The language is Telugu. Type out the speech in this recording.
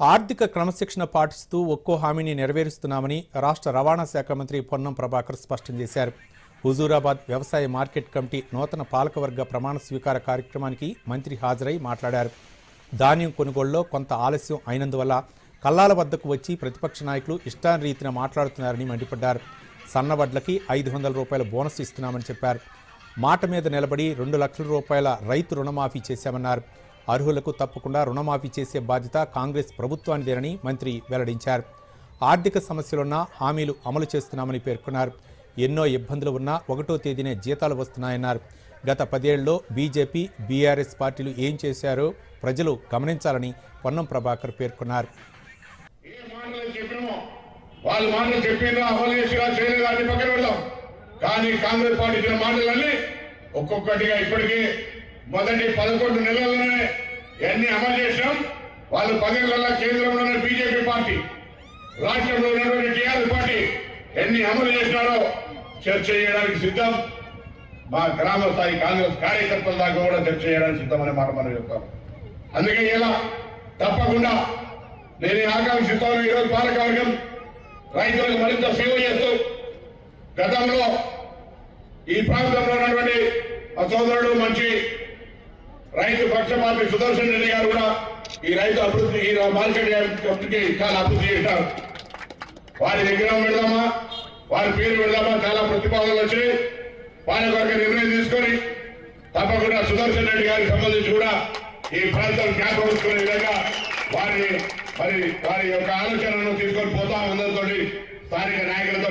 ఆర్థిక క్రమశిక్షణ పాటిస్తూ ఒక్కో హామీని నెరవేరుస్తున్నామని రాష్ట్ర రవాణా శాఖ మంత్రి పొన్నం ప్రభాకర్ స్పష్టం చేశారు. హుజూరాబాద్ వ్యవసాయ మార్కెట్ కమిటీ నూతన పాలకవర్గ ప్రమాణ స్వీకార కార్యక్రమానికి మంత్రి హాజరై మాట్లాడారు. ధాన్యం కొనుగోలులో కొంత ఆలస్యం అయినందువల్ల కల్లాల వద్దకు వచ్చి ప్రతిపక్ష నాయకులు ఇష్టారీతిన మాట్లాడుతున్నారని మండిపడ్డారు. సన్నవడ్లకి ఐదు వందల రూపాయల బోనస్ ఇస్తున్నామని చెప్పారు. మాట మీద నిలబడి రెండు లక్షల రూపాయల రైతు రుణమాఫీ చేశామన్నారు. అర్హులకు తప్పకుండా రుణమాఫీ చేసే బాధ్యత కాంగ్రెస్ ప్రభుత్వానిదేనని మంత్రి వెల్లడించారు. ఆర్థిక సమస్యలున్నా హామీలు అమలు చేస్తున్నామని పేర్కొన్నారు. ఎన్నో ఇబ్బందులు ఉన్నా ఒకటో తేదీనే జీతాలు వస్తున్నాయన్నారు. గత పదేళ్ళలో బీజేపీ బీఆర్ఎస్ పార్టీలు ఏం చేశారో ప్రజలు గమనించాలని పొన్నం ప్రభాకర్ పేర్కొన్నారు. వాళ్ళు మాటలు అమలు చేసినా చేయలేదా అని పక్కన పెడదాం. కానీ కాంగ్రెస్ పార్టీ ఇచ్చిన మాటలన్నీ ఒక్కొక్కటిగా ఇప్పటికే మొదటి పదకొండు నెలల్లోనే ఎన్ని అమలు చేసినాం వాళ్ళు పదేళ్ళలో కేంద్రంలో ఉన్న బీజేపీ పార్టీ రాష్ట్రంలో ఉన్నటువంటి టీఆర్ఎస్ పార్టీ ఎన్ని అమలు చేసినారో చర్చ చేయడానికి సిద్ధం. మా గ్రామ స్థాయి కాంగ్రెస్ కార్యకర్తల దాకా కూడా చర్చ చేయడానికి సిద్ధమనే మాట మనం చెప్తాం. అందుకే ఇలా తప్పకుండా నేను ఆకాంక్షిస్తాను ఈరోజు పాలకవర్గం రైతులకు మరింత సేవ చేస్తూ గతంలో ఈ ప్రాంతంలో ఉన్నటువంటి మా సోదరుడు మంచి రైతు పక్షపాతి సుదర్శన్ రెడ్డి గారు కూడా ఈ రైతు అభివృద్ధి ఈ మార్కెట్ కంపెనీకి చాలా అభివృద్ధి చేశారు. వారి విగ్రహం పెడదామా? వారి పేరు పెడదామా? చాలా ప్రతిపాదనలు వచ్చాయి. పాలకవర్గ నిర్ణయం తీసుకొని తప్పకుండా సుదర్శన్ రెడ్డి గారికి సంబంధించి కూడా ఈ ప్రాంతం జ్ఞాపకం విధంగా వారి మరి వారి యొక్క ఆలోచనను తీసుకొని పోతాం. అందరితో స్థానిక నాయకులతో